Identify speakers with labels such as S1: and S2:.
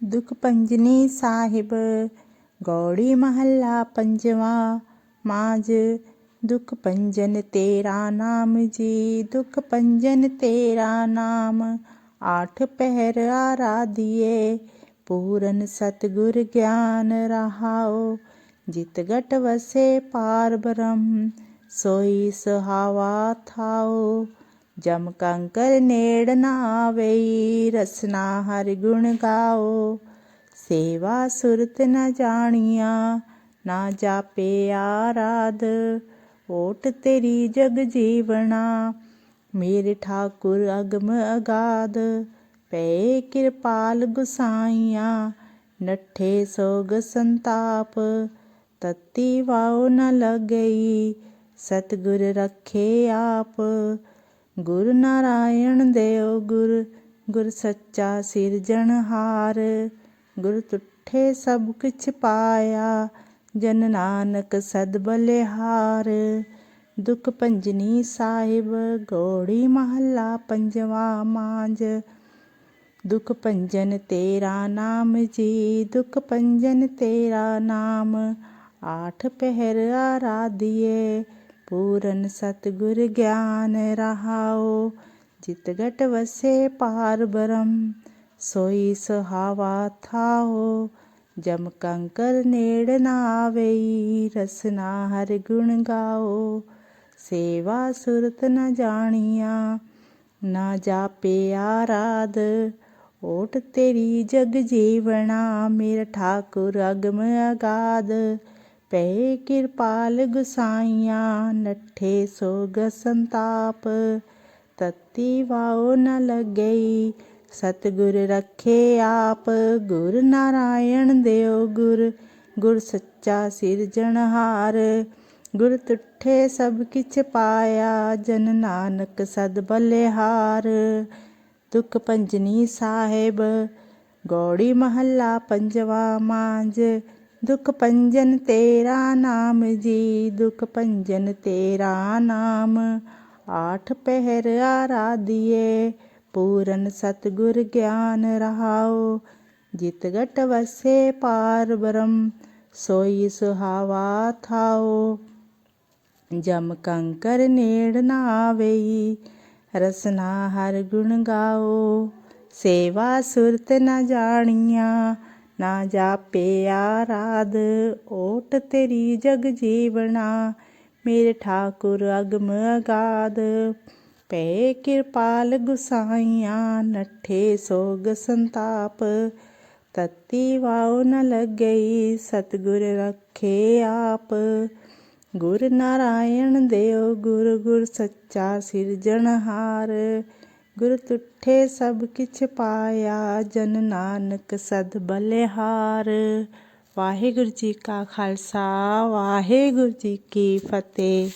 S1: ਦੁਖ ਪੰਜਨੀ ਸਾਹਿਬ, ਗੌੜੀ ਮਹੱਲਾ ਪੰਜਵਾ ਮਾਜ ਦੁਖ ਪੰਜਨ ਤੇਰਾ ਨਾਮ ਜੀ, ਦੁਖ ਪੰਜਨ ਤੇਰਾ ਨਾਮ, ਆਠ ਪਹਿਰ ਆਰਾਧੀਏ, ਪੂਰਨ ਸਤਿਗੁਰ ਗਿਆਨ ਰਹਾਓ, ਜਿਤ ਗਟ ਵਸੇ ਪਾਰ ਬ੍ਰਹਮ, ਸੋਈ ਸੁਹਾਵਾ ਥਾਓ। ਜਮ ਕੰਕਰ ਨੇੜ ਨਾ ਆਵਈ, ਰਸਨਾ ਹਰਿ ਗੁਣ ਗਾਓ। ਸੇਵਾ ਸੁਰਤ ਨ ਜਾਣੀਆਂ, ਨਾ ਜਾਪੇ ਆਰਾਧ। ਓਟ ਤੇਰੀ ਜਗ ਜੀਵਣਾ, ਮੇਰੇ ਠਾਕੁਰ ਅਗਮ ਅਗਾਧ। ਪਏ ਕਿਰਪਾਲ ਗੁਸਾਈਆਂ, ਨੱਠੇ ਸੋਗ ਸੰਤਾਪ। ਤਤੀ ਵਾਉ ਨ ਲਗਈ, ਸਤਿਗੁਰ ਰਖੇ ਆਪ। ਗੁਰ ਨਾਰਾਇਣ ਦੇਵ ਗੁਰ ਗੁਰ ਸੱਚਾ ਸਿਰਜਣਹਾਰ ਗੁਰ ਤੁਠੇ ਸਭ ਕਿਛ ਪਾਇਆ, ਜਨ ਨਾਨਕ ਸਦ ਬਲਿਹਾਰ। ਦੁਖ ਪੰਜਨੀ ਸਾਹਿਬ, ਗੋੜੀ ਮਹੱਲਾ ਪੰਜਵਾ ਮਾਂਜ ਦੁਖ ਭੰਜਨ ਤੇਰਾ ਨਾਮ ਜੀ, ਦੁਖ ਭੰਜਨ ਤੇਰਾ ਨਾਮ। ਆਠ ਪਹਿਰ ਆਰਾਧੀਏ ਪੂਰਨ ਸਤਿਗੁਰ ਗਿਆਨ ਰਹਾਓ, ਜਿਤ ਗਟ ਵਸੇ ਪਾਰ ਬ੍ਰਹਮ, ਸੋਈ ਸੁਹਾਵਾ ਥਾਓ। ਜਮ ਕੰਕਰ ਨੇੜ ਨਾ ਆਵਈ ਰਸਨਾ ਹਰਿ ਗੁਣ ਗਾਓ। ਸੇਵਾ ਸੁਰਤ ਨ ਜਾਣੀਆਂ, ਨਾ ਜਾਪੇ ਆਰਾਧ। ਓਟ ਤੇਰੀ ਜਗ ਜੀਵਣਾ, ਮੇਰਾ ਠਾਕੁਰ ਅਗਮ ਅਗਾਧ। ਪਏ ਕਿਰਪਾਲ ਗੁਸਾਈਆਂ, ਨੱਠੇ ਸੋਗ ਸੰਤਾਪ। ਤਤੀ ਵਾਉ ਨ ਲਗਈ, ਸਤਿਗੁਰ ਰੱਖੇ ਆਪ। ਗੁਰ ਨਾਰਾਇਣ ਦੇਵ ਗੁਰ ਗੁਰ ਸੱਚਾ ਸਿਰਜਣਹਾਰ ਗੁਰ ਤੁਠੇ ਸਭ ਕਿਛ ਪਾਇਆ, ਜਨ ਨਾਨਕ ਸਦ ਬਲਿਹਾਰ। ਦੁਖ ਪੰਜਨੀ ਸਾਹਿਬ, ਗੌੜੀ ਮਹੱਲਾ ਪੰਜਵਾ ਮਾਂਜ। ਦੁਖ ਭੰਜਨ ਤੇਰਾ ਨਾਮ ਜੀ, ਦੁਖ ਭੰਜਨ ਤੇਰਾ ਨਾਮ। ਆਠ ਪਹਿਰ ਆਰਾਧੀਏ ਪੂਰਨ ਸਤਿਗੁਰ ਗਿਆਨ ਰਹਾਓ ਜਿਤ ਗਟ ਵਸੇ ਪਾਰ ਬ੍ਰਹਮ, ਸੋਈ ਸੁਹਾਵਾ ਥਾਓ ਜਮ ਕੰਕਰ ਨੇੜ ਨਾ ਆਵਈ, ਰਸਨਾ ਹਰ ਗੁਣ ਗਾਓ ਸੇਵਾ ਸੁਰਤ ਨ ਜਾਣੀਆਂ ਨਾ ਜਾਪੇ ਆਰਾਧ, ਓਟ ਤੇਰੀ ਜਗ ਜੀਵਣਾ। ਮੇਰੇ ਠਾਕੁਰ ਅਗਮ ਅਗਾਧ ਪਏ ਕਿਰਪਾਲ ਗੁਸਾਈਆਂ, ਨੱਠੇ ਸੋਗ ਸੰਤਾਪ। ਤਤੀ ਵਾਉ ਨ ਲਗਈ, ਸਤਿਗੁਰ ਰੱਖੇ ਆਪ। ਗੁਰ ਨਾਰਾਇਣ ਦੇਵ ਗੁਰ ਗੁਰ ਸੱਚਾ ਸਿਰਜਣਹਾਰ। ਗੁਰ ਤੁਠੇ ਸਭ ਕਿਛ ਪਾਇਆ, ਜਨ ਨਾਨਕ ਸਦ ਬਲਿਹਾਰ। ਵਾਹਿਗੁਰੂ ਜੀ ਕਾ ਖਾਲਸਾ, ਵਾਹਿਗੁਰੂ ਜੀ ਕੀ ਫਤਿਹ।